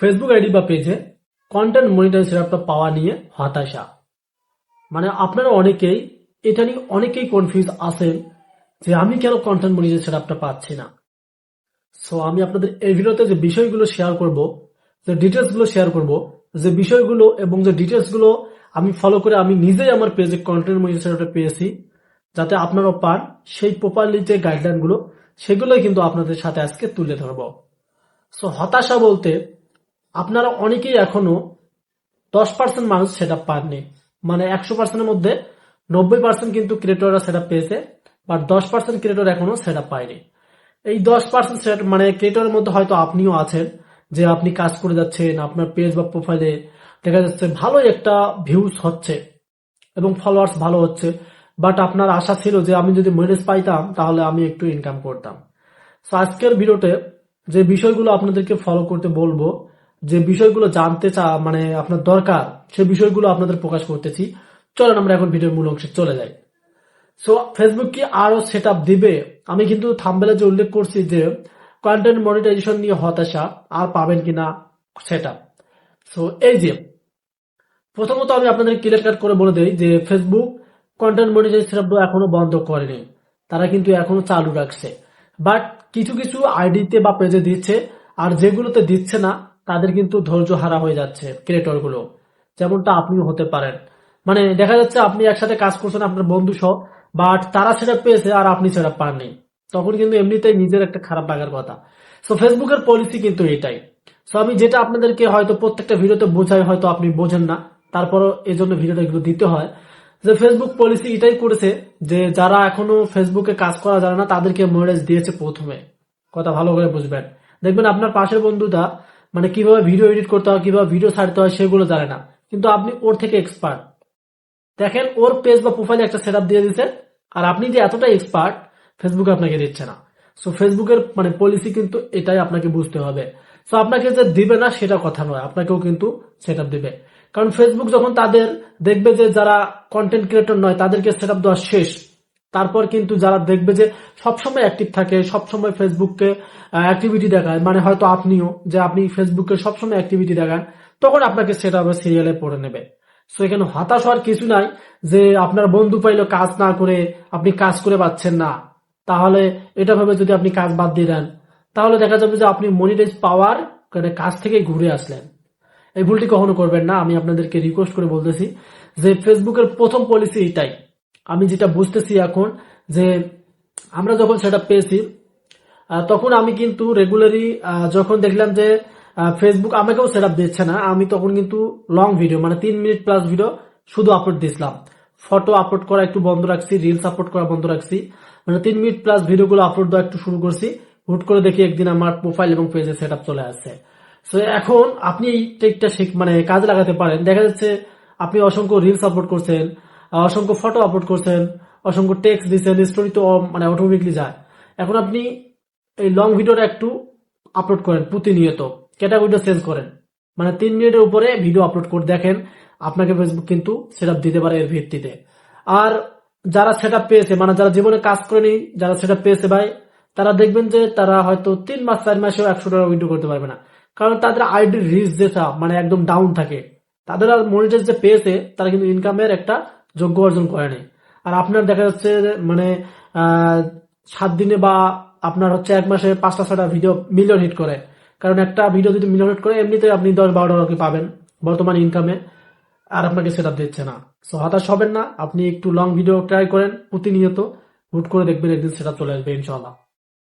Facebook ID বা পেজে content monetize সেটআপটা পাওয়া নিয়ে হতাশা। মানে আপনারা অনেকেই, এটা নিয়ে অনেকেই কনফিউজ আছেন যে আমি কেন কন্টেন্ট মনিটাইজ সেটআপটা পাচ্ছি না। সো আমি আপনাদের এই ভিডিওতে যে বিষয়গুলো শেয়ার করব, যে ডিটেলসগুলো শেয়ার করব, যে বিষয়গুলো এবং যে ডিটেলসগুলো আমি ফলো করে আমি নিজেই আমার পেজে কন্টেন্ট মনিটাইজ সেটআপটা পেয়েছি, যাতে আপনারাও পান সেই প্রপারলি যে গাইডলাইনগুলো সেগুলোই কিন্তু আপনাদের সাথে আজকে তুলে ধরবো। সো হতাশা বলতে আপনারা অনেকেই এখনও দশ পার্সেন্ট মানুষ সেটা পাননি। মানে একশো পার্সেন্টের মধ্যে নব্বই পার্সেন্ট কিন্তু ক্রিয়েটররা সেটা পেয়েছে বাট দশ পার্সেন্ট ক্রিয়েটর এখনও সেটা পায়নি। এই দশ পার্সেন্ট মানে ক্রিয়েটরের মধ্যে হয়তো আপনিও আছেন, যে আপনি কাজ করে যাচ্ছেন, আপনার পেজ বা প্রোফাইলে দেখা যাচ্ছে ভালোই একটা ভিউজ হচ্ছে এবং ফলোয়ার্স ভালো হচ্ছে বাট আপনার আশা ছিল যে আমি যদি মনিটাইজ পাইতাম, তাহলে আমি একটু ইনকাম করতাম। আজকের ভিডিওতে যে বিষয়গুলো আপনাদেরকে ফলো করতে বলব যে বিষয়গুলো জানতে চা মানে আপনার দরকার, সে বিষয়গুলো আপনাদের প্রকাশ করতেছি। চলেন আমরা এখন ভিডিওর মূল অংশে চলে যাই। সো ফেসবুক কি আরও সেট দিবে? আমি কিন্তু থাম্বেলে যে উল্লেখ করছি যে কন্টেন্ট মনিটাইজেশন নিয়ে হতাশা, আর পাবেন কিনা সেট সো এই যে, প্রথমত আমি আপনাদের ক্লিয়ার কাট করে বলে দিই যে ফেসবুক কন্টেন্ট মনিটাইজেশন এখনও বন্ধ করেনি। তারা কিন্তু এখনও চালু রাখছে। বাট কিছু কিছু আইডিতে বা পেজে দিচ্ছে, আর যেগুলোতে দিচ্ছে না তাদের কিন্তু ধৈর্য হারা হয়ে যাচ্ছে ক্রিয়েটরগুলো। যেমনটা আপনিও হতে পারেন। মানে দেখা যাচ্ছে আপনি একসাথে কাজ করছেন, আপনার বন্ধু সহ বাট তারা সেটা পেয়েছে আর আপনি সেটা পাননি। তখন কিন্তু এমনিতেই নিজের একটা খারাপ লাগার কথা। সো ফেসবুকের পলিসি কিন্তু এটাই। সো আমি যেটা আপনাদেরকে হয়তো প্রত্যেকটা ভিডিওতে বোঝাই, হয়তো আপনি বোঝেন না। তারপরও এই জন্য ভিডিওটা এগুলো দিতে হয়। যে ফেসবুক পলিসি এটাই করেছে যে যারা এখনও ফেসবুকে কাজ করা জানে না, তাদেরকে মনিটাইজ দিয়েছে প্রথমে। কথা ভালো করে বুঝবেন। দেখবেন আপনার পাশের বন্ধুটা মানে কীভাবে ভিডিও এডিট করতে হয়, কীভাবে ভিডিও ছাড়তে হয় সেগুলো জানে না। কিন্তু আপনি ওর থেকে এক্সপার্ট দেখেন, ওর পেজ বা প্রোফাইলে একটা সেট দিয়ে দিচ্ছে আর আপনি যে এতটা এক্সপার্ট ফেসবুকে আপনাকে দিচ্ছে না। সো ফেসবুকের মানে পলিসি কিন্তু এটাই আপনাকে বুঝতে হবে। সো আপনাকে যে দিবে না, সেটা কথা নয়। আপনাকেও কিন্তু সেট দিবে। কারণ ফেসবুক যখন তাদের দেখবে যে যারা কন্টেন্ট ক্রিয়েটর নয়, তাদেরকে সেট দেওয়া শেষ। তারপর কিন্তু যারা দেখবে যে সবসময় অ্যাক্টিভ থাকে, সবসময় ফেসবুককে অ্যাক্টিভিটি দেখায় মানে হয়তো আপনিও, যে আপনি ফেসবুকে সবসময় অ্যাক্টিভিটি দেখান, তখন আপনাকে সেটা আবার সিরিয়ালে পড়ে নেবে। সো এখানে হতাশ হওয়ার কিছু নাই, যে আপনার বন্ধু পাইলো কাজ না করে, আপনি কাজ করে পাচ্ছেন না। তাহলে এটা ভাবে যদি আপনি কাজ বাদ দিয়ে দেন, তাহলে দেখা যাবে যে আপনি মনিটাইজ পাওয়ার মানে কাজ থেকে ঘুরে আসলেন। এই ভুলটি কখনো করবেন না, আমি আপনাদেরকে রিকোয়েস্ট করে বলতেছি যে ফেসবুকের প্রথম পলিসি এটাই। আমি যেটা বুঝতেছি এখন যে আমরা যখন সেটা পেয়েছি তখন আমি কিন্তু রেগুলারই যখন দেখলাম যে ফেসবুক আমাকেও সেট আপ দিচ্ছে না, আমি তখন কিন্তু লং ভিডিও মানে তিন মিনিট প্লাস ভিডিও শুধু আপলোড দিয়েছিলাম। ফটো আপলোড করা একটু বন্ধ রাখছি রিলস আপলোড করা বন্ধ রাখছি মানে তিন মিনিট প্লাস ভিডিওগুলো আপলোড দেওয়া একটু শুরু করছি, হুট করে দেখি একদিন আমার প্রোফাইল এবং পেজে সেট চলে আসছে। সো এখন আপনি এই টেকটা মানে কাজে লাগাতে পারেন। দেখা যাচ্ছে আপনি অসংখ্য রিলস আপলোড করছেন অসংখ্য ফটো আপলোড করছেন, অসংখ্য টেক্সট দিচ্ছেন স্টোরি তো মানে অটোমেটিকলি যায়। এখন আপনি এই লং ভিডিওটা একটু আপলোড করেন প্রতিনিয়ত ক্যাটাগরিটা চেঞ্জ করেন। মানে তিন মিনিটের উপরে ভিডিও আপলোড করে দেখেন, আপনাকে ফেসবুক কিন্তু সেট দিতে পারে এর ভিত্তিতে। আর যারা সেট পেয়েছে মানে যারা জীবনে কাজ করেনি, যারা সেট পেয়েছে ভাই, তারা দেখবেন যে তারা হয়তো তিন মাস, চার মাসেও একশো টাকা উইন্ডো করতে পারবে না। কারণ তাদের আইডির রিচ যেটা মানে একদম ডাউন থাকে। তাদের আর মনিটাইজ যে পেয়েছে, তারা কিন্তু ইনকামের একটা যোগ্য অর্জন করেনি আর আপনার দেখা যাচ্ছে মানে সাত দিনে বা আপনার হচ্ছে এক মাসে পাঁচটা ছটা ভিডিও মিলিয়ন হিট করে। কারণ একটা ভিডিও যদি মিলিয়ন হিট করে এমনিতে আপনি দশ, বারো ডলার পাবেন বর্তমান ইনকামে আর আপনাকে সেটা দিচ্ছে না। সো হতাশ হবেন না, আপনি একটু লং ভিডিও ট্রাই করেন প্রতিনিয়ত, হুট করে দেখবেন একদিন সেটা চলে আসবে ইনশাল্লাহ